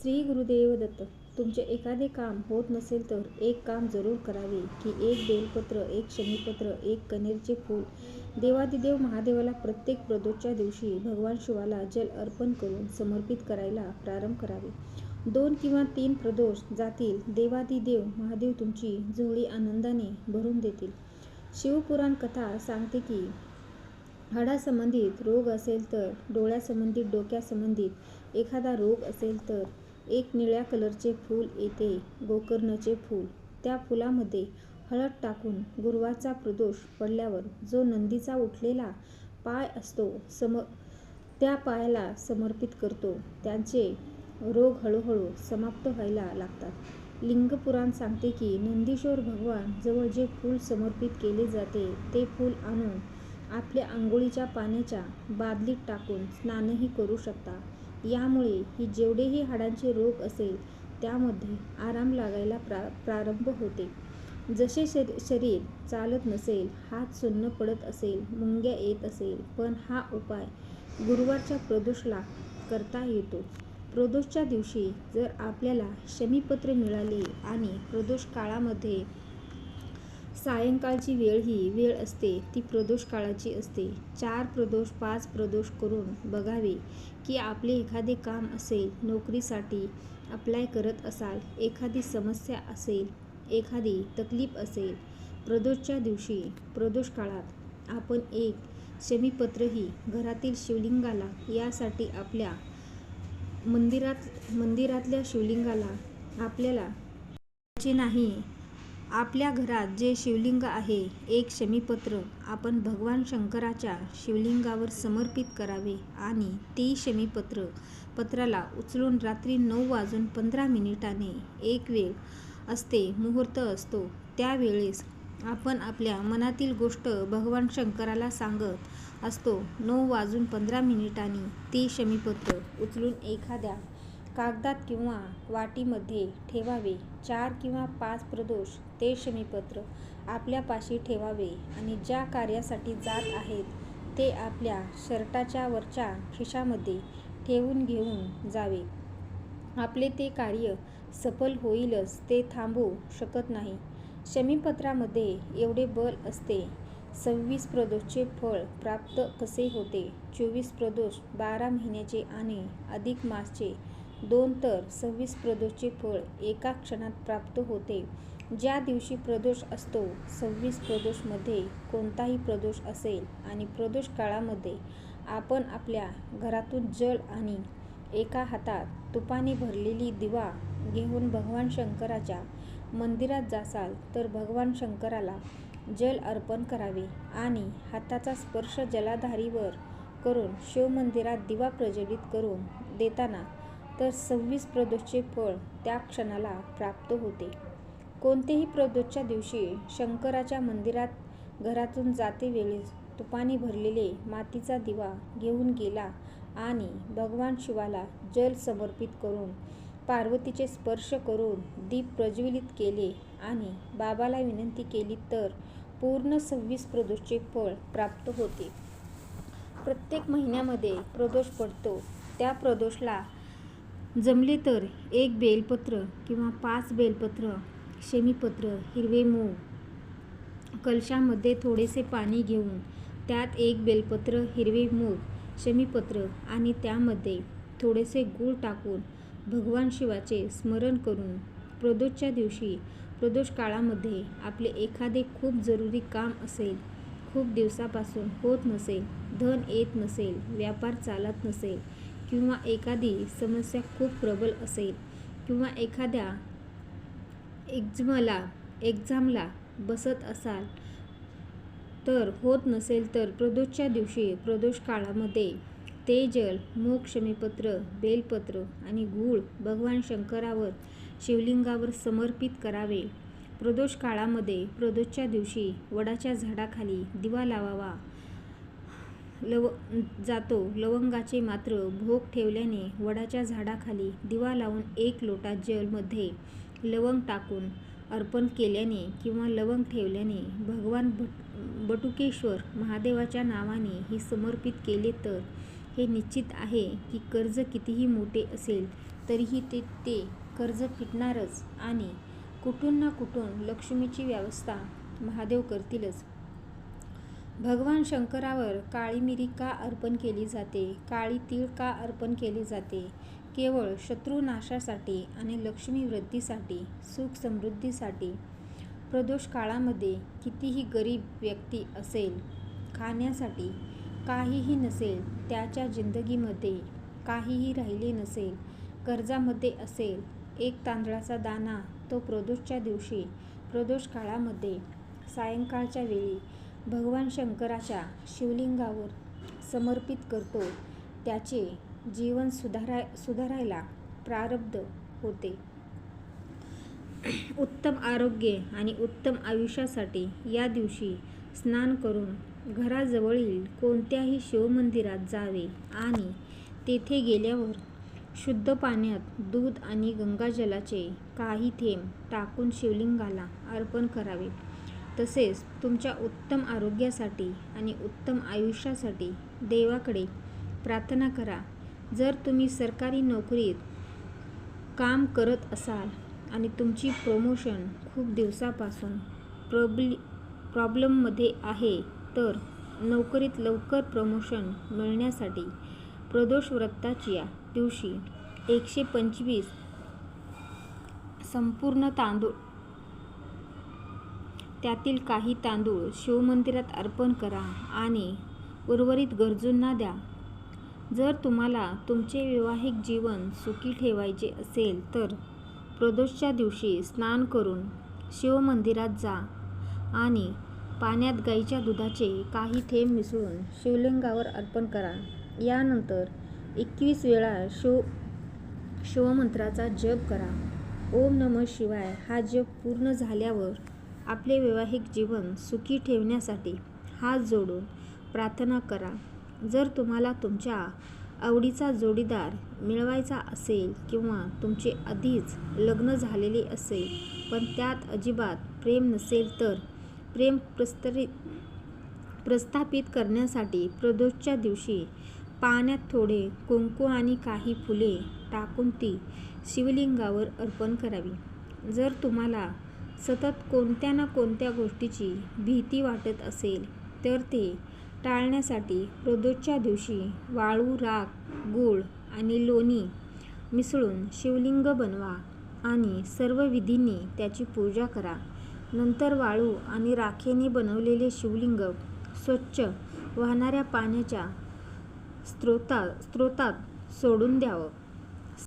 श्री गुरुदेव दत्त तुमचे एखादे काम होत नसेल तर एक काम जरूर करावे की एक बेलपत्र एक शमीपत्र एक कनेरचे फूल. देवादिदेव महादेवाला प्रत्येक प्रदोषच्या दिवशी भगवान शिवाला जल अर्पण करून समर्पित करायला प्रारंभ करावे. दोन किंवा तीन प्रदोष जातील देवादिदेव महादेव तुमची झोळी आनंदाने भरून देतील. शिवपुराण कथा सांगते की हाडासंबंधित रोग असेल तर डोळ्यासंबंधित डोक्यासंबंधित एखादा रोग असेल तर एक निळ्या कलरचे फूल येते गोकर्णचे फूल. त्या फुलामध्ये हळद टाकून गुरुवारचा प्रदोष पडल्यावर जो नंदीचा उठलेला पाय असतो सम त्या पायाला समर्पित करतो. त्यांचे रोग हळूहळू समाप्त व्हायला लागतात. लिंगपुराण सांगते की नंदीश्वर भगवान जवळ जे फूल समर्पित केले जाते ते फूल आणून आपल्या आंघोळीच्या पाण्याच्या बादलीत टाकून स्नानही करू शकता. यामुळे ही जेवढेही हाडांचे रोग असेल त्यामध्ये आराम लागायला प्रा प्रारंभ होते. जसे शरी शरीर चालत नसेल हात सुन्न पडत असेल मुंग्या येत असेल पण हा उपाय गुरुवारच्या प्रदोषला करता येतो. प्रदोषच्या दिवशी जर आपल्याला शमीपत्र मिळाले आणि प्रदोष काळामध्ये सायंकाळची वेळ ही वेळ असते ती प्रदोष काळाची असते. चार प्रदोष पाच प्रदोष करून बघावे की आपले एखादे काम असेल नोकरीसाठी अप्लाय करत असाल एखादी समस्या असेल एखादी तकलीफ असेल प्रदोषच्या दिवशी प्रदोष काळात आपण एक शमीपत्रही घरातील शिवलिंगाला यासाठी आपल्या मंदिरात मंदिरातल्या शिवलिंगाला आपल्याला नाही. आपल्या घरात जे शिवलिंग आहे एक शमीपत्र आपण भगवान शंकराच्या शिवलिंगावर समर्पित करावे आणि ते शमीपत्र पत्राला उचलून रात्री नऊ वाजून पंधरा मिनिटाने एक वेळ असते मुहूर्त असतो. त्यावेळेस आपण आपल्या मनातील गोष्ट भगवान शंकराला सांगत असतो. नऊ वाजून पंधरा मिनिटांनी ते शमीपत्र उचलून एखाद्या कागदात किंवा वाटीमध्ये ठेवावे. चार किंवा पाच प्रदोष ते शमीपत्र आपल्यापाशी ठेवावे आणि ज्या कार्यासाठी जात आहेत ते आपल्या शर्टाच्या वरच्या खिशामध्ये ठेवून घेऊन जावे. आपले ते कार्य सफल होईलच ते थांबू शकत नाही. शमीपत्रामध्ये एवढे बल असते. सव्वीस प्रदोषचे फळ प्राप्त कसे होते? चोवीस प्रदोष बारा महिन्याचे आणि अधिक मासचे दोन तर सव्वीस प्रदोषचे फळ एका क्षणात प्राप्त होते. ज्या दिवशी प्रदोष असतो सव्वीस प्रदोषमध्ये कोणताही प्रदोष असेल आणि प्रदोष काळामध्ये आपण आपल्या घरातून जल आणि एका हातात तुपाने भरलेली दिवा घेऊन भगवान शंकराच्या मंदिरात जासाल तर भगवान शंकराला जल अर्पण करावे आणि हाताचा स्पर्श जलाधारीवर करून शिवमंदिरात दिवा प्रज्वलित करून देताना तर सव्वीस प्रदोषचे फळ त्या क्षणाला प्राप्त होते. कोणतेही प्रदोषच्या दिवशी शंकराच्या मंदिरात घरातून जाते वेळेस तुपाने भरलेले मातीचा दिवा घेऊन गेला आणि भगवान शिवाला जल समर्पित करून पार्वतीचे स्पर्श करून दीप प्रज्वलित केले आणि बाबाला विनंती केली तर पूर्ण सव्वीस प्रदोषचे फळ प्राप्त होते. प्रत्येक महिन्यामध्ये प्रदोष पडतो. त्या प्रदोषला जमले तर एक बेलपत्र किंवा पाच बेलपत्र शमीपत्र हिरवे मूग. कलशामध्ये थोडेसे पाणी घेऊन त्यात एक बेलपत्र हिरवे मूग शमीपत्र आणि त्यामध्ये थोडेसे गूळ टाकून भगवान शिवाचे स्मरण करून प्रदोषच्या दिवशी प्रदोष काळामध्ये आपले एखादे खूप जरुरी काम असेल खूप दिवसापासून होत नसेल धन येत नसेल व्यापार चालत नसेल किंवा एखादी समस्या खूप प्रबल असेल किंवा एखाद्या एक्झमला एक्झामला बसत असाल तर होत नसेल तर प्रदोषच्या दिवशी प्रदोष काळामध्ये ते जल बेलपत्र आणि गूळ भगवान शंकरावर शिवलिंगावर समर्पित करावे. प्रदोष काळामध्ये प्रदोषच्या दिवशी वडाच्या झाडाखाली दिवा लावावा. लव जातो लवंगाचे मात्र भोग ठेवल्याने वडाच्या झाडाखाली दिवा लावून एक लोटा जलमध्ये लवंग टाकून अर्पण केल्याने किंवा लवंग ठेवल्याने भगवान भट बटुकेश्वर महादेवाच्या नावाने ही समर्पित केले तर हे निश्चित आहे की कर्ज कितीही मोठे असेल तरीही ते ते कर्ज फिटणारच आणि कुठून ना कुठून लक्ष्मीची व्यवस्था महादेव करतीलच. भगवान शंकरावर काळी मिरी का अर्पण केली जाते? काळी तीळ का अर्पण केले जाते? केवळ शत्रुनाशासाठी आणि लक्ष्मी वृद्धीसाठी, सुख समृद्धीसाठी. प्रदोष काळामध्ये कितीही गरीब व्यक्ती असेल, खाण्यासाठी काहीही नसेल, त्याच्या जिंदगीमध्ये काहीही राहिले नसेल, कर्जामध्ये असेल, एक तांदळाचा दाना तो प्रदोषच्या दिवशी, प्रदोष काळामध्ये सायंकाळच्या वेळी भगवान शंकराच्या शिवलिंगावर समर्पित करतो, त्याचे जीवन सुधाराय सुधारायला प्रारब्ध होते. उत्तम आरोग्य आणि उत्तम आयुष्यासाठी या दिवशी स्नान करून घराजवळील कोणत्याही शिवमंदिरात जावे आणि तेथे गेल्यावर शुद्ध पाण्यात दूध आणि गंगाजलाचे काही थेंब टाकून शिवलिंगाला अर्पण करावे. तसेच तुमच्या उत्तम आरोग्यासाठी आणि उत्तम आयुष्यासाठी देवाकडे प्रार्थना करा. जर तुम्ही सरकारी नोकरीत काम करत असाल आणि तुमची प्रमोशन खूप दिवसापासून प्रॉब्लि प्रॉब्लेममध्ये आहे, तर नोकरीत लवकर प्रमोशन मिळण्यासाठी प्रदोष व्रताच्या दिवशी एकशे पंचवीस संपूर्ण तांदूळ, त्यातील काही तांदूळ शिवमंदिरात अर्पण करा आणि उर्वरित गरजूंना द्या. जर तुम्हाला तुमचे वैवाहिक जीवन सुखी ठेवायचे असेल तर प्रदोषच्या दिवशी स्नान करून शिवमंदिरात जा आणि पाण्यात गाईच्या दुधाचे काही थेंब मिसळून शिवलिंगावर अर्पण करा. यानंतर एकवीस वेळा शिव शिवमंत्राचा जप करा. ओम नमः शिवाय हा जप पूर्ण झाल्यावर आपले वैवाहिक जीवन सुखी ठेवण्यासाठी हात जोडून प्रार्थना करा. जर तुम्हाला तुमच्या आवडीचा जोडीदार मिळवायचा असेल किंवा तुमचे आधीच लग्न झालेले असेल पण त्यात अजिबात प्रेम नसेल तर प्रेम प्रस्थापित करण्यासाठी प्रदोषच्या दिवशी पाण्यात थोडे कुंकू आणि काही फुले टाकून ती शिवलिंगावर अर्पण करावी. जर तुम्हाला सतत कोणत्या ना कोणत्या गोष्टीची भीती वाटत असेल तर ते टाळण्यासाठी प्रदोषच्या दिवशी वाळू, राख, गूळ आणि लोणी मिसळून शिवलिंग बनवा आणि सर्व विधींनी त्याची पूजा करा. नंतर वाळू आणि राखेने बनवलेले शिवलिंग स्वच्छ वाहणाऱ्या पाण्याच्या स्रोतात सोडून द्यावं.